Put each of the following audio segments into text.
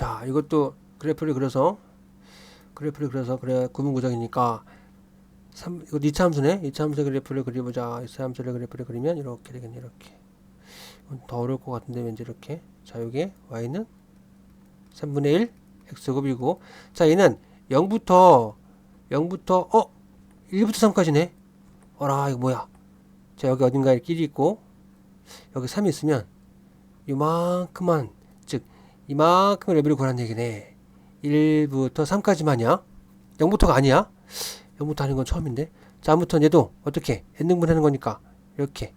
자, 이것도 그래프를 그려서 그래프를 그려서 그래 구분 구정이니까 3, 이거 2차 함수네. 2차 함수 그래프를 그려보자. 2차 함수를 그래프를 그리면 이렇게 되겠네. 이렇게. 더 어려울 것 같은데 왠지 이렇게. 자, 여기에 y는 3분의 1 x제곱이고 자, 얘는 0부터 0부터 어 1부터 3까지네. 어라, 이거 뭐야? 자, 여기 어딘가에 길이 있고 여기 3이 있으면 이만큼만 즉 이만큼 레벨을 구하는 얘기네. 1부터 3까지만이야. 0부터가 아니야. 0부터 하는 건 처음인데. 자, 아무튼 얘도 어떻게 n등분 하는 거니까 이렇게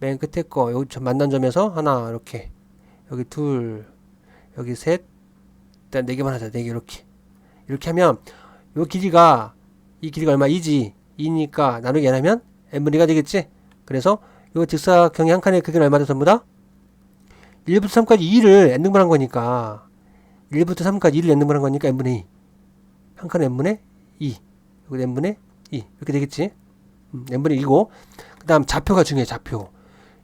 맨 끝에 거 여기 점 만난 점에서 하나 이렇게 여기 둘 여기 셋 일단 네 개만 하자 네 개 이렇게 이렇게 하면 요 길이가 이 길이가 얼마 2지 2니까 나누기 n 하면 n분의 2가 되겠지 그래서 요 직사각형의 한 칸의 크기는 얼마죠 전부 다 1부터 3까지 2를 n등분 한 거니까 1부터 3까지 2를 n등분 한 거니까 n분의 2. 한 칸에 n분의 2. 여기 n분의 2. 이렇게 되겠지? 음, n분의 2고. 그 다음 좌표가 중요해, 좌표.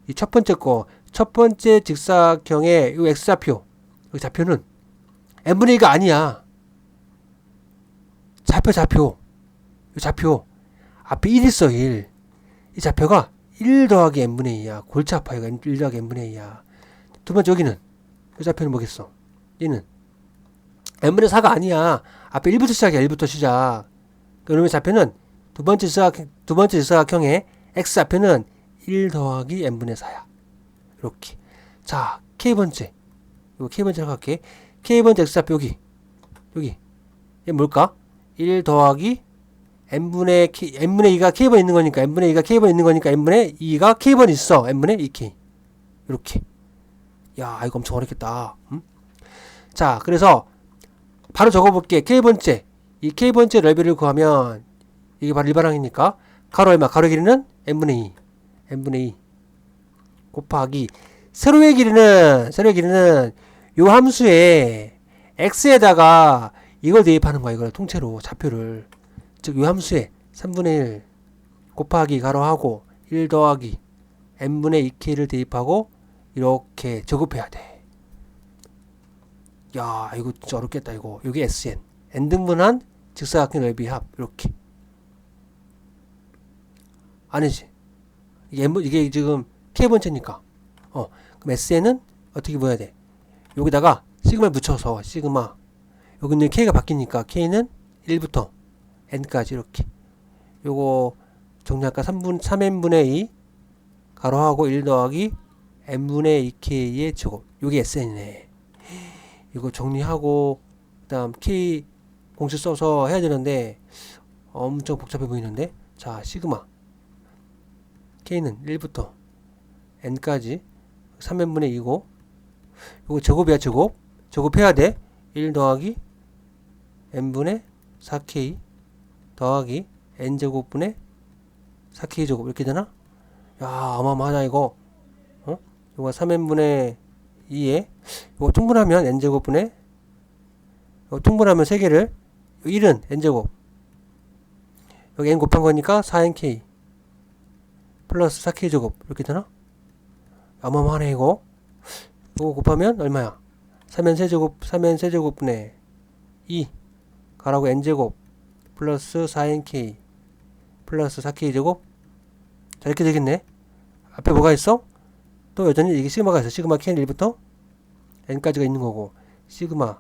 이 첫 번째 거. 첫 번째 직사각형의 이 x좌표. 여기 좌표는 n분의 2가 아니야. 좌표, 좌표. 이 좌표. 앞에 1 있어, 1. 이 좌표가 1 더하기 n분의 2야. 골치 아파, 이거 1 더하기 n분의 2야. 두 번째 여기는. 이 좌표는 뭐겠어? 얘는 n분의 4가 아니야. 앞에 1부터 시작이야. 1부터 시작. 그러면 좌표는 두 번째 지사각, 두 번째 지사각형의 x 좌표는 1 더하기 n분의 4야. 이렇게. 자, k번째. 이거 k번째로 갈게. k번째 x 좌표 여기. 여기. 얘 뭘까? 1 더하기 n분의 k, n분의 2가 k번 있는 거니까 n분의 2가 k번 있는 거니까 n분의 2가 k번 있어. n분의 2k. 이렇게. 야, 이거 엄청 어렵겠다. 음? 자, 그래서 바로 적어볼게. K번째. 이 K번째 레벨을 구하면 이게 바로 일반항이니까 가로 얼마? 가로 길이는 n분의 2. n분의 2 곱하기 세로의 길이는 세로의 길이는 요 함수에 x에다가 이걸 대입하는 거야. 이걸 통째로 좌표를 즉 요 함수에 3분의 1 곱하기 가로하고 1 더하기 n분의 2k를 대입하고 이렇게 적업해야 돼. 야, 이거 진짜 어렵겠다, 이거. 이게 SN. N등분한 직사각형 넓이 합. 이렇게. 아니지. 이게, 이게 지금 K번째니까. 어, 그럼 SN은 어떻게 보여야 돼? 여기다가 시그마를 붙여서, 시그마. 여기 는 K가 바뀌니까 K는 1부터 N까지 이렇게. 요거 정리할까? 3분, 3N분의 2 가로하고 1 더하기 n분의 2k의 제곱. 요게 sn이네. 이거 정리하고 그 다음 k 공式써서 해야 되는데 엄청 복잡해 보이는데? 자 시그마. K는 1부터 n까지 3n분의 2고 요거 제곱이야 제곱. 제곱해야 돼1 더하기 n분의 4k 더하기 n제곱분의 4k 제곱. 이렇게 되나? 야 어마어마하다 이거 요거 3n분의 2에 요거 통분하면 n제곱분의 요거 통분하면 3개를 1은 n제곱 여기 n 곱한 거니까 4nk 플러스 4k 제곱 이렇게 되나? 어마어마하네 이거 요거 곱하면 얼마야? 3n 세제곱 3n 세제곱분의 2 가라고 n제곱 플러스 4nk 플러스 4k 제곱 자 이렇게 되겠네 앞에 뭐가 있어? 또 여전히 이게 시그마가 있어. 시그마 캔 1부터 n까지가 있는 거고 시그마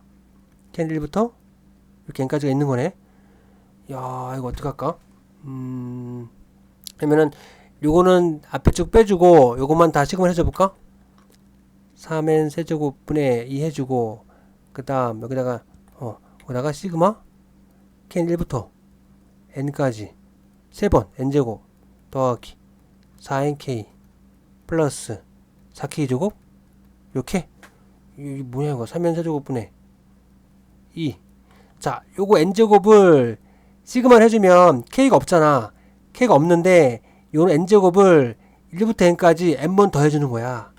캔 1부터 이렇게 n까지가 있는 거네. 야 이거 어떡할까? 음 그러면은 요거는 앞에 쭉 빼주고 요것만 다 시그마 해줘 볼까? 3n 세제곱분의 2 해주고 그 다음 여기다가 어 여기다가 시그마 캔 1부터 n까지 세 번 n제곱 더하기 4nk 플러스 4K 제곱 이렇게 이게 뭐야 이거 3면 세제곱분의 2 자, 요거 n제곱을 시그마를 해주면 k가 없잖아. k가 없는데 요는 n제곱을 1부터 n까지 n번 더 해주는 거야.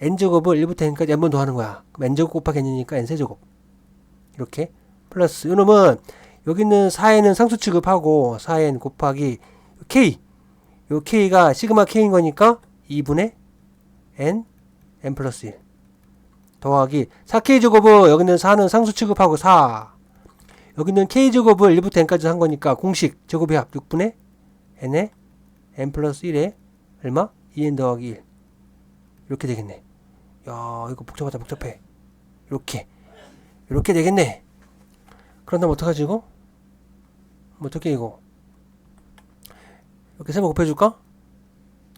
n제곱을 1부터 n까지 n번 더 하는 거야. 그럼 n제곱 곱하기 n이니까 n세제곱. 이렇게 플러스 요놈은 여기 있는 4n은 상수 취급하고 4n 곱하기 k 요 k가 시그마 k인 거니까 2분의 n n 플러스 1 더하기 4K 제곱을 여기는 4는 상수 취급하고 4 여기는 K 제곱을 1부터 n까지 한 거니까 공식 제곱의 합 6분의 n에 n 플러스 1에 얼마? 2n 더하기 1 이렇게 되겠네. 야 이거 복잡하다 복잡해. 이렇게. 이렇게 되겠네. 그런다면 어떡하지 이거? 뭐 어떻게 이거? 이렇게 세번 곱해줄까?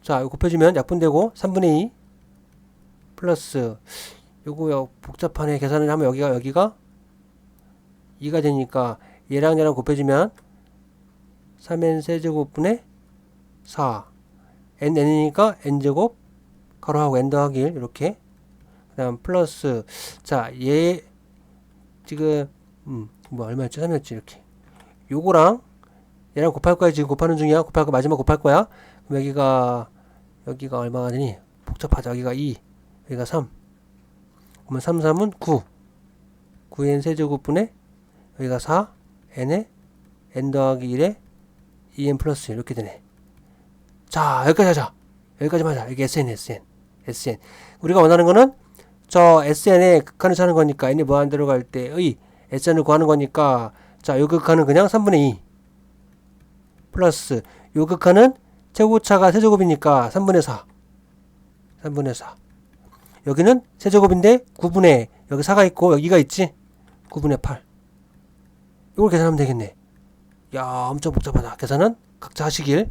자 이거 곱해주면 약분되고 3분의 2 플러스 요거 요 복잡하네. 계산을 하면 여기가 여기가 2가 되니까 얘랑 얘랑 곱해주면 3n 세제곱분의 4 n n이니까 n제곱 가로하고 n 더하기 1 이렇게. 그 다음 플러스 자 얘 지금 음 뭐 얼마였지? 3이었지 이렇게. 요거랑 얘랑 곱할 거야. 지금 곱하는 중이야. 곱할 거 마지막 곱할 거야. 그럼 여기가 여기가 얼마가 되니? 복잡하자 여기가 2 여기가 3 그러면 3, 3은 9 9n 세제곱분의 여기가 4 n에 n 더하기 1에 2n 플러스 이렇게 되네. 자 여기까지 하자. 여기까지만 하자. 여기 SN SN SN 우리가 원하는 거는 저 SN에 극한을 찾는 거니까 n이 무한 들어갈 때의 SN을 구하는 거니까 자 요 극한은 그냥 3분의 2 플러스 요 극한은 최고차가 세제곱이니까 3분의 4 3분의 4 여기는 세제곱인데 9분의 여기 4가 있고 여기가 있지? 9분의 8 이걸 계산하면 되겠네. 야 엄청 복잡하다. 계산은 각자 하시길